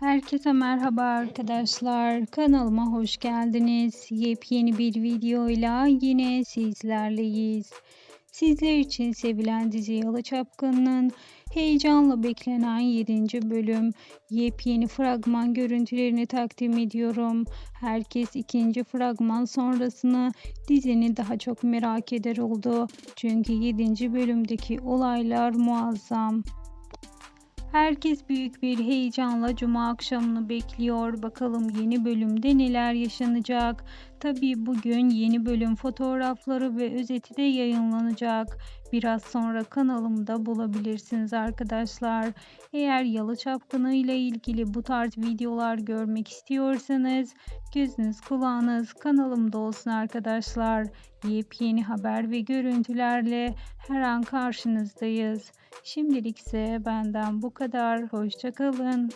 Herkese merhaba arkadaşlar. Kanalıma hoş geldiniz. Yepyeni bir videoyla yine sizlerleyiz. Sizler için sevilen dizi Yalı Çapkın'ın heyecanla beklenen 7. bölüm yepyeni fragman görüntülerini takdim ediyorum. Herkes ikinci fragman sonrasını dizinin daha çok merak eder oldu. Çünkü 7. bölümdeki olaylar muazzam. Herkes büyük bir heyecanla cuma akşamını bekliyor. Bakalım yeni bölümde neler yaşanacak. Tabii bugün yeni bölüm fotoğrafları ve özeti de yayınlanacak. Biraz sonra kanalımda bulabilirsiniz arkadaşlar. Eğer Yalı Çapkını ile ilgili bu tarz videolar görmek istiyorsanız gözünüz kulağınız kanalımda olsun arkadaşlar. Yepyeni haber ve görüntülerle her an karşınızdayız. Şimdilik ise benden bu kadar. Hoşçakalın.